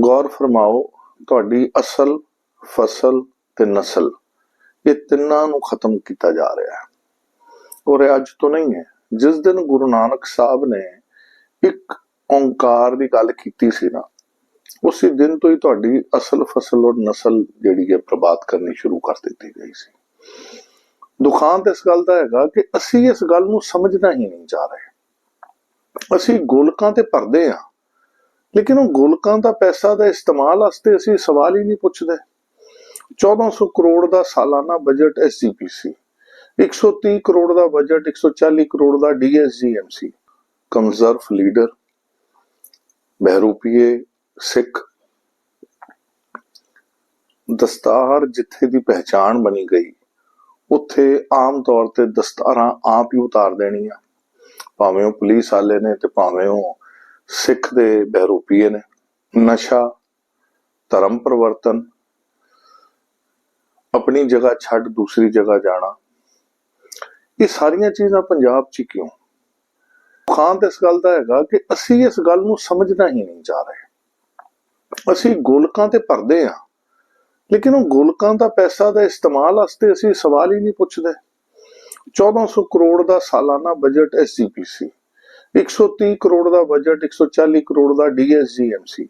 ਗੌਰ ਫਰਮਾਓ, ਤੁਹਾਡੀ ਅਸਲ ਫਸਲ ਤੇ ਨਸਲ, ਇਹ ਤਿੰਨਾਂ ਨੂੰ ਖਤਮ ਕੀਤਾ ਜਾ ਰਿਹਾ ਹੈ। ਔਰ ਅੱਜ ਤੋਂ ਨਹੀਂ ਹੈ। ਜਿਸ ਦਿਨ ਗੁਰੂ ਨਾਨਕ ਸਾਹਿਬ ਨੇ ਇੱਕ ਓੰਕਾਰ ਦੀ ਗੱਲ ਕੀਤੀ ਸੀ ਨਾ, ਉਸੇ ਦਿਨ ਤੋਂ ਹੀ ਤੁਹਾਡੀ ਅਸਲ ਫਸਲ ਔਰ ਨਸਲ ਜਿਹੜੀ ਹੈ ਪ੍ਰਬਾਦ ਕਰਨੀ ਸ਼ੁਰੂ ਕਰ ਦਿੱਤੀ ਗਈ ਸੀ। ਦੁਖਾਂਤ ਇਸ ਗੱਲ ਦਾ ਹੈਗਾ ਕਿ ਅਸੀਂ ਇਸ ਗੱਲ ਨੂੰ ਸਮਝਣਾ ਹੀ ਨਹੀਂ ਜਾ ਰਹੇ। ਅਸੀਂ ਗੋਲਕਾਂ ਤੇ ਭਰਦੇ ਹਾਂ। ਲੇਕਿਨ ਉਹ ਗੋਲਕਾਂ ਦਾ ਪੈਸਾ ਦਾ ਇਸਤੇਮਾਲ ਵਾਸਤੇ ਅਸੀਂ ਸਵਾਲ ਹੀ ਨਹੀਂ ਪੁੱਛਦੇ। 1400 ਕਰੋੜ ਦਾ ਸਾਲਾਨਾ ਬਜਟ ਐਸਜੀਪੀਸੀ 130 ਕਰੋੜ ਦਾ ਬਜਟ 140 ਕਰੋੜ ਦਾ ਡੀਐਸਜੀਐਮਸੀ ਕੰਜ਼ਰਵ ਲੀਡਰ ਬਹਿਰੂਪੀਏ ਸਿੱਖ, ਦਸਤਾਰ ਜਿੱਥੇ ਦੀ ਪਹਿਚਾਣ ਬਣੀ ਗਈ, ਉੱਥੇ ਆਮ ਤੌਰ ਤੇ ਦਸਤਾਰਾਂ ਆਪ ਹੀ ਉਤਾਰ ਦੇਣੀਆਂ। ਭਾਵੇਂ ਉਹ ਪੁਲਿਸ ਵਾਲੇ ਨੇ ਤੇ ਭਾਵੇਂ ਉਹ ਸਿੱਖ ਦੇ ਬਹਿਰੂਪੀਏ ਨੇ। ਨਸ਼ਾ, ਧਰਮ ਪਰਿਵਰਤਨ, ਆਪਣੀ ਜਗ੍ਹਾ ਛੱਡ ਦੂਸਰੀ ਜਗ੍ਹਾ ਜਾਣਾ। ਇਹ ਸਾਰੀਆਂ ਚੀਜ਼ਾਂ ਪੰਜਾਬ 'ਚ ਕਿਉਂ? ਖਾਨ ਇਸ ਗੱਲ ਦਾ ਹੈਗਾ ਕਿ ਅਸੀਂ ਇਸ ਗੱਲ ਨੂੰ ਸਮਝਣਾ ਹੀ ਨਹੀਂ ਜਾ ਰਹੇ। ਅਸੀਂ ਗੋਲਕਾਂ ਤੇ ਭਰਦੇ ਹਾਂ। ਲੇਕਿਨ ਉਹ ਗੋਲਕਾਂ ਦਾ ਪੈਸਾ ਦਾ ਇਸਤੇਮਾਲ ਵਾਸਤੇ ਅਸੀਂ ਸਵਾਲ ਹੀ ਨਹੀਂ ਪੁੱਛਦੇ। 1400 ਕਰੋੜ ਦਾ ਸਾਲਾਨਾ ਬਜਟ ਐਸਜੀਪੀਸੀ 130 ਕਰੋੜ ਦਾ ਬਜਟ 140 ਕਰੋੜ ਦਾ ਡੀਐਸਜੀਐਮਸੀ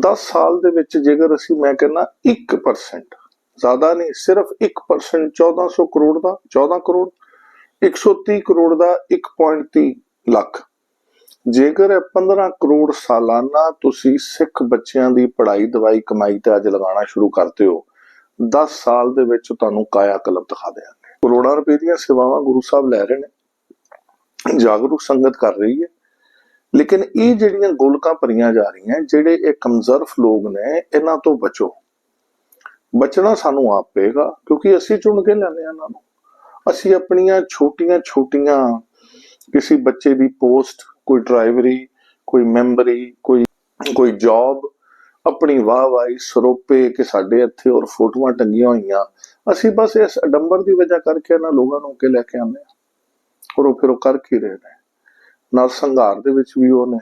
10 ਸਾਲ ਦੇ ਵਿੱਚ ਜੇਕਰ ਅਸੀਂ ਮੈਂ ਕਹਿੰਦਾ 1% ਜ਼ਿਆਦਾ ਨਹੀਂ, ਸਿਰਫ 1% 1400 ਕਰੋੜ ਦਾ 14 ਕਰੋੜ 130 ਕਰੋੜ ਦਾ 1.3 ਲੱਖ। ਜੇਕਰ ਇਹ 15 ਕਰੋੜ ਸਾਲਾਨਾ ਤੁਸੀਂ ਸਿੱਖ ਬੱਚਿਆਂ ਦੀ ਪੜ੍ਹਾਈ, ਦਵਾਈ, ਕਮਾਈ ਤੇ ਅੱਜ ਲਗਾਉਣਾ ਸ਼ੁਰੂ ਕਰਦੇ ਹੋ 10 ਸਾਲ ਦੇ ਵਿੱਚ ਤੁਹਾਨੂੰ ਕਾਇਆ ਕਲਪ ਦਿਖਾ ਦੇਣਗੇ ਕਰੋੜਾਂ ਰੁਪਏ ਦੀਆਂ ਸੇਵਾਵਾਂ ਗੁਰੂ ਸਾਹਿਬ ਲੈ ਰਹੇ ਨੇ। ਜਾਗਰੂਕ ਸੰਗਤ ਕਰ ਰਹੀ ਹੈ। ਲੇਕਿਨ ਇਹ ਜਿਹੜੀਆਂ ਗੋਲਕਾਂ ਭਰੀਆਂ ਜਾ ਰਹੀਆਂ ਜਿਹੜੇ ਇਹ ਕਮਜ਼ਰਫ ਲੋਕ ਨੇ ਇਹਨਾਂ ਤੋਂ ਬਚੋ। ਬਚਣਾ ਸਾਨੂੰ ਆਪ ਪਏਗਾ ਕਿਉਂਕਿ ਅਸੀਂ ਚੁਣ ਕੇ ਲੈਂਦੇ ਆ ਇਹਨਾਂ ਨੂੰ। ਅਸੀਂ ਆਪਣੀਆਂ ਛੋਟੀਆਂ ਛੋਟੀਆਂ ਕਿਸੇ ਬੱਚੇ ਦੀ ਪੋਸਟ ਕੋਈ ਡਰਾਈਵਰੀ ਕੋਈ ਮੈਂਬਰੀ ਕੋਈ ਕੋਈ ਜੌਬ ਆਪਣੀ ਵਾਹ ਵਾਹੀ ਸਰੋਪੇ ਕਿ ਸਾਡੇ ਇੱਥੇ ਔਰ ਫੋਟੋਆਂ ਟੰਗੀਆਂ ਹੋਈਆਂ। ਅਸੀਂ ਬਸ ਇਸ ਅਡੰਬਰ ਦੀ ਵਜ੍ਹਾ ਕਰਕੇ ਇਹਨਾਂ ਲੋਕਾਂ ਨੂੰ ਕੇ ਲੈ ਕੇ ਆਉਂਦੇ ਆ ਔਰ ਉਹ ਫਿਰ ਉਹ ਕਰ ਕੀ ਰਹੇ ਨੇ? ਨਾਲ ਸੰਘਾਰ ਦੇ ਵਿੱਚ ਵੀ ਉਹ ਨੇ,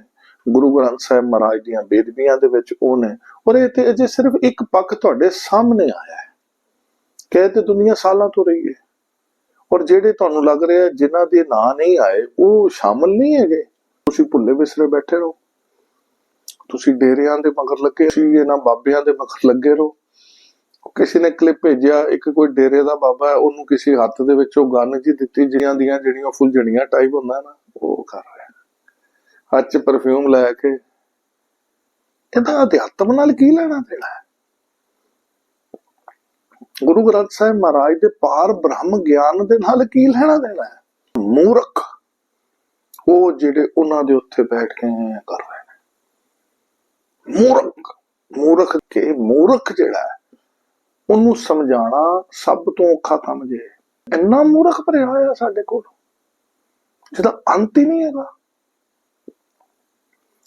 ਗੁਰੂ ਗ੍ਰੰਥ ਸਾਹਿਬ ਮਹਾਰਾਜ ਦੀਆਂ ਬੇਦਬੀਆਂ ਦੇ ਵਿੱਚ ਉਹ ਨੇ, ਔਰ ਇਹ ਤੇ ਅਜੇ ਸਿਰਫ ਇੱਕ ਪੱਖ ਤੁਹਾਡੇ ਸਾਹਮਣੇ ਆਇਆ ਹੈ। ਕਹਿ ਤੇ ਦੁਨੀਆ ਸਾਲਾਂ ਤੋਂ ਰਹੀ ਹੈ। ਔਰ ਜਿਹੜੇ ਤੁਹਾਨੂੰ ਲੱਗ ਰਿਹਾ ਜਿਨ੍ਹਾਂ ਦੇ ਨਾਂ ਨਹੀਂ ਆਏ, ਉਹ ਸ਼ਾਮਲ ਨਹੀਂ ਹੈਗੇ। ਤੁਸੀਂ ਭੁੱਲੇ ਵਿਸਰੇ ਬੈਠੇ ਰਹੋ। ਤੁਸੀਂ ਡੇਰਿਆਂ ਦੇ ਮਗਰ ਲੱਗੇ, ਤੁਸੀਂ ਇਹਨਾਂ ਬਾਬਿਆਂ ਦੇ ਮਗਰ ਲੱਗੇ ਰਹੋ। ਕਿਸੇ ਨੇ ਕਲਿੱਪ ਭੇਜਿਆ, ਇੱਕ ਕੋਈ ਡੇਰੇ ਦਾ ਬਾਬਾ ਹੈ, ਉਹਨੂੰ ਕਿਸੇ ਹੱਥ ਦੇ ਵਿੱਚ ਉਹ ਗੰਨ ਜੀ ਦਿੱਤੀ ਜਿਹੜੀਆਂ ਦੀਆਂ ਜਿਹੜੀਆਂ ਫੁੱਲਝੜੀਆਂ ਟਾਈਪ ਹੁੰਦਾ ਨਾ, ਉਹ ਕਰ ਰਿਹਾ। ਹੱਥ 'ਚ ਪਰਫਿਊਮ ਲੈ ਕੇ, ਇਹਦਾ ਅਧਿਆਤਮ ਨਾਲ ਕੀ ਲੈਣਾ ਦੇਣਾ ਹੈ? ਗੁਰੂ ਗ੍ਰੰਥ ਸਾਹਿਬ ਮਹਾਰਾਜ ਦੇ ਪਾਰ ਬ੍ਰਹਮ ਗਿਆਨ ਦੇ ਨਾਲ ਕੀ ਲੈਣਾ ਦੇਣਾ ਹੈ? ਮੂਰਖ, ਉਹ ਜਿਹੜੇ ਉਹਨਾਂ ਦੇ ਉੱਤੇ ਬੈਠ ਕੇ ਕਰ ਰਹੇ ਨੇ। ਮੂਰਖ ਮੂਰਖ ਕੇ ਮੂਰਖ ਜਿਹੜਾ ਹੈ ਉਹਨੂੰ ਸਮਝਾਣਾ ਸਭ ਤੋਂ ਔਖਾ ਕੰਮ ਜੇ। ਇੰਨਾ ਮੂਰਖ ਭਰਿਆ ਹੋਇਆ ਸਾਡੇ ਕੋਲ। ਜਿਹਦਾ ਅੰਤ ਹੀ ਨਹੀਂ ਹੈਗਾ।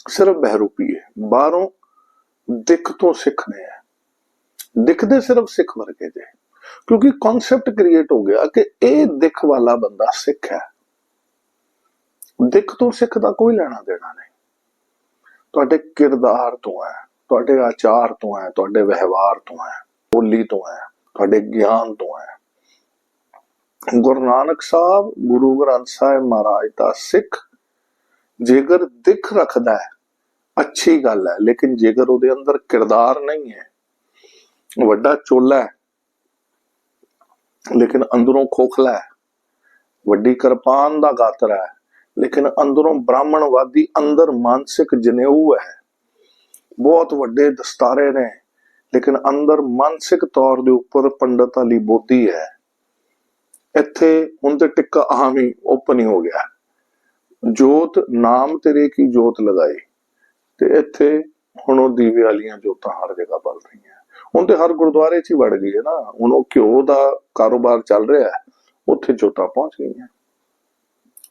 ਸਿਰਫ ਬਹਿਰੂਪੀ ਹੈ। ਬਾਹਰੋਂ ਦਿੱਖ ਤੋਂ ਸਿੱਖਨੇ ਆ। ਦਿਖਦੇ ਸਿਰਫ ਸਿੱਖ ਵਰਗੇ ਜੇ। ਕਿਉਂਕਿ ਕਨਸੈਪਟ ਕ੍ਰੀਏਟ ਹੋ ਗਿਆ ਕਿ ਇਹ ਦਿਖ ਵਾਲਾ ਬੰਦਾ ਸਿੱਖ ਹੈ। ਦਿਖ ਤੋਂ ਸਿੱਖ ਦਾ ਕੋਈ ਲੈਣਾ ਦੇਣਾ ਨਹੀਂ। ਤੁਹਾਡੇ ਕਿਰਦਾਰ ਤੋਂ ਹੈ, ਤੁਹਾਡੇ ਆਚਾਰ ਤੋਂ ਹੈ, ਤੁਹਾਡੇ ਵਿਵਹਾਰ ਤੋਂ ਹੈ। ਬੋਲੀ ਤੋਂ ਹੈ, ਤੁਹਾਡੇ ਗਿਆਨ ਤੋਂ ਹੈ। ਗੁਰੂ ਨਾਨਕ ਸਾਹਿਬ, ਗੁਰੂ ਗ੍ਰੰਥ ਸਾਹਿਬ ਮਹਾਰਾਜ ਦਾ ਸਿੱਖ ਜੇਕਰ ਦਿਖ ਰੱਖਦਾ ਹੈ, ਅੱਛੀ ਗੱਲ ਹੈ, ਲੇਕਿਨ ਜੇਕਰ ਉਹਦੇ ਅੰਦਰ ਕਿਰਦਾਰ ਨਹੀਂ ਹੈ, ਵੱਡਾ ਚੋਲਾ ਹੈ, ਲੇਕਿਨ ਅੰਦਰੋਂ ਖੋਖਲਾ ਹੈ, ਵੱਡੀ ਕਿਰਪਾਨ ਦਾ ਗਾਤਰ ਹੈ, ਲੇਕਿਨ ਅੰਦਰੋਂ ਬ੍ਰਾਹਮਣਵਾਦੀ ਅੰਦਰ ਮਾਨਸਿਕ ਜਨੇਊ ਹੈ, ਬਹੁਤ ਵੱਡੇ ਦਸਤਾਰੇ ਨੇ ਲੇਕਿਨ ਅੰਦਰ ਮਾਨਸਿਕ ਤੌਰ ਦੇ ਉੱਪਰ ਪੰਡਤ ਅਲੀ ਬੋਧੀ ਹੈ। ਇੱਥੇ ਹੁਣ ਤੇ ਟਿੱਕਾ ਆਮ ਹੀ ਓਪਨ ਹੀ ਹੋ ਗਿਆ। ਜੋਤ ਨਾਮ ਤੇਰੇ ਕੀ ਜੋਤ ਲਗਾਈ ਤੇ ਇੱਥੇ ਹੁਣ ਉਹ ਦੀਵੇ ਵਾਲੀਆਂ ਜੋਤਾਂ ਹਰ ਜਗ੍ਹਾ ਬਲ ਰਹੀਆਂ। ਹੁਣ ਤੇ ਹਰ ਗੁਰਦੁਆਰੇ 'ਚ ਹੀ ਵੜ ਗਈ ਹੈ ਨਾ। ਹੁਣ ਉਹ ਘਿਓ ਦਾ ਕਾਰੋਬਾਰ ਚੱਲ ਰਿਹਾ ਹੈ, ਉੱਥੇ ਜੋਤਾਂ ਪਹੁੰਚ ਗਈਆਂ।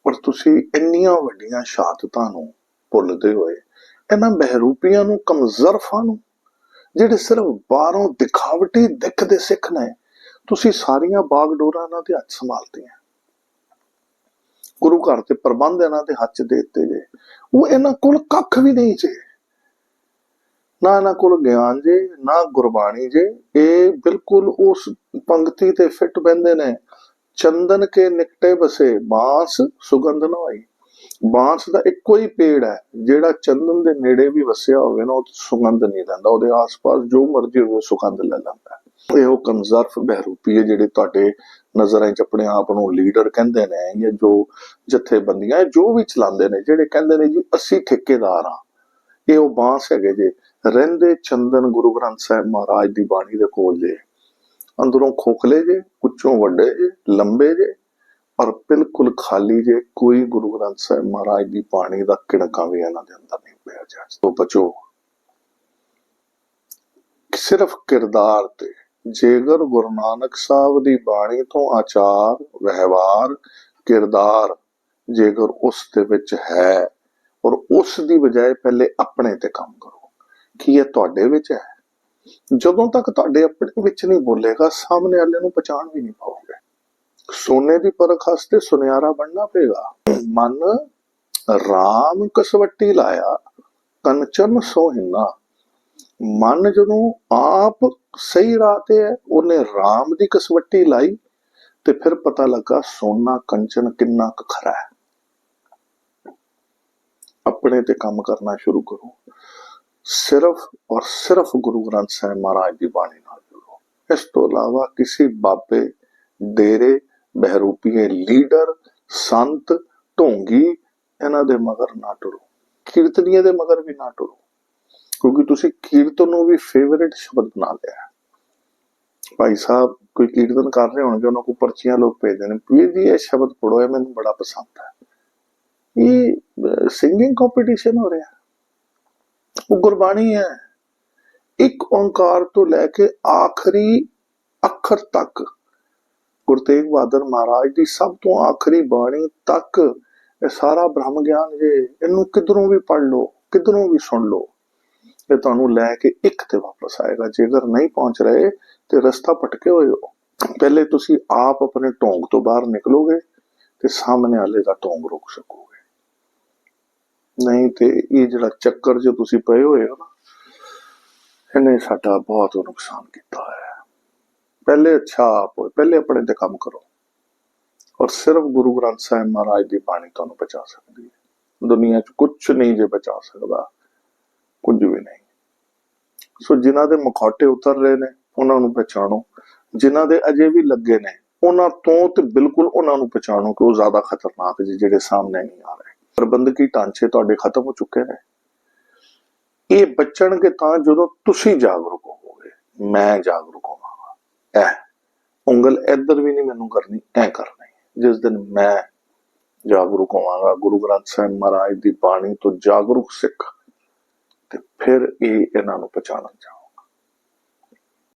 ਪਰ ਤੁਸੀਂ ਇੰਨੀਆਂ ਵੱਡੀਆਂ ਸ਼ਹਾਦਤਾਂ ਨੂੰ ਭੁੱਲਦੇ ਹੋਏ, ਇਹਨਾਂ ਬਹਿਰੂਪੀਆਂ ਨੂੰ, ਕਮਜ਼ਰਫਾਂ ਨੂੰ ਜਿਹੜੇ ਸਿਰਫ ਬਾਹਰੋਂ ਦਿਖਾਵਟੀ ਦਿੱਖ ਦੇ ਸਿੱਖ ਨੇ, ਤੁਸੀਂ ਸਾਰੀਆਂ ਬਾਗਡੋਰਾਂ ਇਹਨਾਂ ਦੇ ਹੱਥ ਸੰਭਾਲਦੇ ਗੁਰੂ ਘਰ ਤੇ ਪ੍ਰਬੰਧ ਇਹਨਾਂ ਦੇ ਹੱਥ ਦੇ ਦਿੱਤੇ ਜੇ ਉਹ ਇਹਨਾਂ ਕੋਲ ਕੱਖ ਵੀ ਨਹੀਂ ਜੇ ਨਾ ਇਹਨਾਂ ਕੋਲ ਗਿਆਨ ਜੇ, ਨਾ ਗੁਰਬਾਣੀ ਜੇ। ਇਹ ਬਿਲਕੁਲ ਉਸ ਪੰਕਤੀ ਤੇ ਫਿੱਟ ਬੈੰਦੇ ਨੇ। ਚੰਦਨ ਕੇ ਨਿਕਟੇ ਬਸੇ ਬਾਂਸ ਸੁਗੰਧ ਨਾ ਹੋਈ ਬਾਂਸ ਦਾ ਇੱਕੋ ਹੀ ਪੇੜ ਹੈ, ਜਿਹੜਾ ਚੰਦਨ ਦੇ ਨੇੜੇ ਵੀ ਵਸਿਆ ਹੋਵੇ ਨਾ, ਉਹ ਸੁਗੰਧ ਨਹੀਂ ਲੈਂਦਾ, ਉਹਦੇ ਆਸ-ਪਾਸ ਜੋ ਮਰਜ਼ੀ ਹੋਵੇ ਸੁਗੰਧ ਲੈ ਲੈਂਦਾ ਹੈ। ਇਹ ਉਹ ਬਹਿਰੂਪੀ ਹੈ, ਜਿਹੜੇ ਤੁਹਾਡੇ ਨਜ਼ਰਾਂ 'ਚ ਆਪਣੇ ਆਪ ਨੂੰ ਲੀਡਰ ਕਹਿੰਦੇ ਨੇ ਜਾਂ ਜੋ ਜਥੇਬੰਦੀਆਂ ਜੋ ਵੀ ਚਲਾਉਂਦੇ ਨੇ, ਜਿਹੜੇ ਕਹਿੰਦੇ ਨੇ ਜੀ, ਅਸੀਂ ਠੇਕੇਦਾਰ ਹਾਂ ਇਹ ਉਹ ਬਾਂਸ ਹੈਗੇ ਜੇ, ਰਹਿੰਦੇ ਚੰਦਨ ਗੁਰੂ ਗ੍ਰੰਥ ਸਾਹਿਬ ਮਹਾਰਾਜ ਦੀ ਬਾਣੀ ਦੇ ਕੋਲ ਜੇ ਅੰਦਰੋਂ ਖੋਖਲੇ ਜੇ ਉੱਚੋਂ ਵੱਡੇ ਜੇ, ਲੰਬੇ ਜੇ ਪਰ ਬਿਲਕੁਲ ਖਾਲੀ ਜੇ ਕੋਈ ਗੁਰੂ ਗ੍ਰੰਥ ਸਾਹਿਬ ਮਹਾਰਾਜ ਦੀ ਬਾਣੀ ਦਾ ਕਿਣਕਾ ਵੀ ਇਹਨਾਂ ਦੇ ਅੰਦਰ ਨਹੀਂ ਪਿਆ ਜਾ ਤੋਂ ਬਚੋ, ਸਿਰਫ ਕਿਰਦਾਰ ਤੇ ਜੇਕਰ ਗੁਰੂ ਨਾਨਕ ਸਾਹਿਬ ਦੀ ਬਾਣੀ ਤੋਂ ਆਚਾਰ, ਵਿਵਹਾਰ, ਕਿਰਦਾਰ ਜੇਕਰ ਉਸ ਦੇ ਵਿੱਚ ਹੈ ਔਰ ਉਸ ਦੀ ਬਜਾਏ ਪਹਿਲੇ ਆਪਣੇ ਤੇ ਕੰਮ ਕਰੋ, ਕੀ ਇਹ ਤੁਹਾਡੇ ਵਿੱਚ ਹੈ? ਜਦੋਂ ਤੱਕ ਤੁਹਾਡੇ ਆਪਣੇ ਵਿੱਚ ਨਹੀਂ ਬੋਲੇਗਾ, ਸਾਹਮਣੇ ਵਾਲੇ ਨੂੰ ਪਛਾਣ ਵੀ ਨਹੀਂ ਪਾਓਗੇ। ਸੋਨੇ ਦੀ ਪਰਖ ਵਾਸਤੇ ਸੁਨਿਆਰਾ ਬਣਨਾ ਪਏਗਾ। ਮਨ ਰਾਮ ਕਸਵੱਟੀ ਲਾਇਆ, ਕੰਚਨ ਸੋਹਿਨਾ ਮਨ ਜਦੋਂ ਆਪ ਸਹੀ ਰਾਹ ਤੇ ਹੈ, ਉਹਨੇ ਰਾਮ ਦੀ ਕਸਵੱਟੀ ਲਾਈ ਤੇ ਫਿਰ ਪਤਾ ਲੱਗਾ ਸੋਨਾ ਕੰਚਨ ਕਿੰਨਾ ਕੁ ਖਰਾ ਹੈ। ਆਪਣੇ ਤੇ ਕੰਮ ਕਰਨਾ ਸ਼ੁਰੂ ਕਰੋ। ਸਿਰਫ ਔਰ ਸਿਰਫ ਗੁਰੂ ਗ੍ਰੰਥ ਸਾਹਿਬ ਮਹਾਰਾਜ ਦੀ ਬਾਣੀ ਨਾਲ ਜੁੜੋ। ਇਸ ਤੋਂ ਇਲਾਵਾ ਕਿਸੇ ਬਾਬੇ, ਡੇਰੇ ਬਹਿਰੂਪੀਏ ਲੀਡਰ, ਸੰਤ, ਢੋਂਗੀ, ਇਹਨਾਂ ਦੇ ਮਗਰ ਨਾ ਟੁਰੋ। ਕੀਰਤਨੀਏ ਦੇ ਮਗਰ ਵੀ ਨਾ ਟੁਰੋ, ਕਿਉਂਕਿ ਤੁਸੀਂ ਕੀਰਤਨ ਨੂੰ ਵੀ ਫੇਵਰਿਟ ਸ਼ਬਦ ਬਣਾ ਲਿਆ ਭਾਈ ਸਾਹਿਬ, ਕੋਈ ਕੀਰਤਨ ਕਰ ਰਹੇ ਹੋਣਗੇ, ਉਹਨਾਂ ਕੋਲ ਪਰਚੀਆਂ ਲੋਕ ਭੇਜਦੇ ਨੇ। ਵੀਰ ਜੀ, ਇਹ ਸ਼ਬਦ ਪੜੋ ਇਹ ਮੈਨੂੰ ਬੜਾ ਪਸੰਦ ਹੈ। ਇਹ ਸਿੰਗਿੰਗ ਕੰਪੀਟੀਸ਼ਨ ਹੋ ਰਿਹਾ ਉਹ ਗੁਰਬਾਣੀ ਹੈ। ਇੱਕ ਓੰਕਾਰ ਤੋਂ ਲੈ ਕੇ ਆਖਰੀ ਅੱਖਰ ਤੱਕ ਗੁਰੂ ਤੇਗ ਬਹਾਦਰ ਮਹਾਰਾਜ ਦੀ ਸਭ ਤੋਂ ਆਖਰੀ ਬਾਣੀ ਤੱਕ ਇਹ ਸਾਰਾ ਬ੍ਰਹਮ ਗਿਆਨ ਜੇ ਇਹਨੂੰ ਕਿਧਰੋਂ ਵੀ ਪੜ ਲਓ, ਕਿਧਰੋਂ ਵੀ ਸੁਣ ਲਓ, ਇਹ ਤੁਹਾਨੂੰ ਲੈ ਕੇ ਇੱਕ ਤੇ ਵਾਪਸ ਆਏਗਾ, ਜੇਕਰ ਨਹੀਂ ਪਹੁੰਚ ਰਹੇ ਤੇ ਰਸਤਾ ਭਟਕੇ ਹੋਏ ਹੋ। ਪਹਿਲੇ ਤੁਸੀਂ ਆਪ ਆਪਣੇ ਢੋਂਗ ਤੋਂ ਬਾਹਰ ਨਿਕਲੋਗੇ ਤੇ ਸਾਹਮਣੇ ਵਾਲੇ ਦਾ ਢੋਂਗ ਰੋਕ ਸਕੋਗੇ। ਨਹੀਂ ਤੇ ਇਹ ਜਿਹੜਾ ਚੱਕਰ ਜੋ ਤੁਸੀਂ ਪਏ ਹੋਏ ਹੋ ਨਾ, ਇਹਨੇ ਸਾਡਾ ਬਹੁਤ ਨੁਕਸਾਨ ਕੀਤਾ ਹੋਇਆ ਹੈ। ਪਹਿਲੇ ਅੱਛਾ ਆਪ ਹੋਏ, ਪਹਿਲੇ ਆਪਣੇ ਤੇ ਕੰਮ ਕਰੋ। ਔਰ ਸਿਰਫ ਗੁਰੂ ਗ੍ਰੰਥ ਸਾਹਿਬ ਮਹਾਰਾਜ ਦੀ ਬਾਣੀ ਤੁਹਾਨੂੰ ਬਚਾ ਸਕਦੀ ਹੈ। ਦੁਨੀਆ 'ਚ ਕੁਝ ਨਹੀਂ ਜੇ ਬਚਾ ਸਕਦਾ, ਕੁਝ ਵੀ ਨਹੀਂ। ਸੋ ਜਿਨ੍ਹਾਂ ਦੇ ਮੁਖੌਟੇ ਉਤਰ ਰਹੇ ਨੇ, ਉਹਨਾਂ ਨੂੰ ਪਛਾਣੋ। ਜਿਨ੍ਹਾਂ ਦੇ ਅਜੇ ਵੀ ਲੱਗੇ ਨੇ, ਉਹਨਾਂ ਤੋਂ ਤੇ ਬਿਲਕੁਲ ਉਹਨਾਂ ਨੂੰ ਪਛਾਣੋ ਕਿ ਉਹ ਜ਼ਿਆਦਾ ਖਤਰਨਾਕ ਜੀ, ਜਿਹੜੇ ਸਾਹਮਣੇ ਨਹੀਂ ਆ ਰਹੇ। ਪ੍ਰਬੰਧਕੀ ਢਾਂਚੇ ਤੁਹਾਡੇ ਖਤਮ ਹੋ ਚੁੱਕੇ ਨੇ। ਇਹ ਬਚਣਗੇ ਤਾਂ ਜਦੋਂ ਤੁਸੀਂ ਜਾਗਰੂਕ ਹੋਵੋਗੇ, ਮੈਂ ਜਾਗਰੂਕ ਉਂਗਲ ਇੱਧਰ ਵੀ ਨਹੀਂ ਮੈਨੂੰ ਕਰਨੀ, ਐ ਕਰਨੀ। ਜਿਸ ਦਿਨ ਮੈਂ ਜਾਗਰੂਕ ਹੋਵਾਂਗਾ, ਗੁਰੂ ਗ੍ਰੰਥ ਸਾਹਿਬ ਮਹਾਰਾਜ ਦੀ ਬਾਣੀ ਤੋਂ ਜਾਗਰੂਕ ਸਿੱਖ, ਤੇ ਫਿਰ ਇਹ ਇਹਨਾਂ ਨੂੰ ਪਛਾਣਨ ਜਾਓ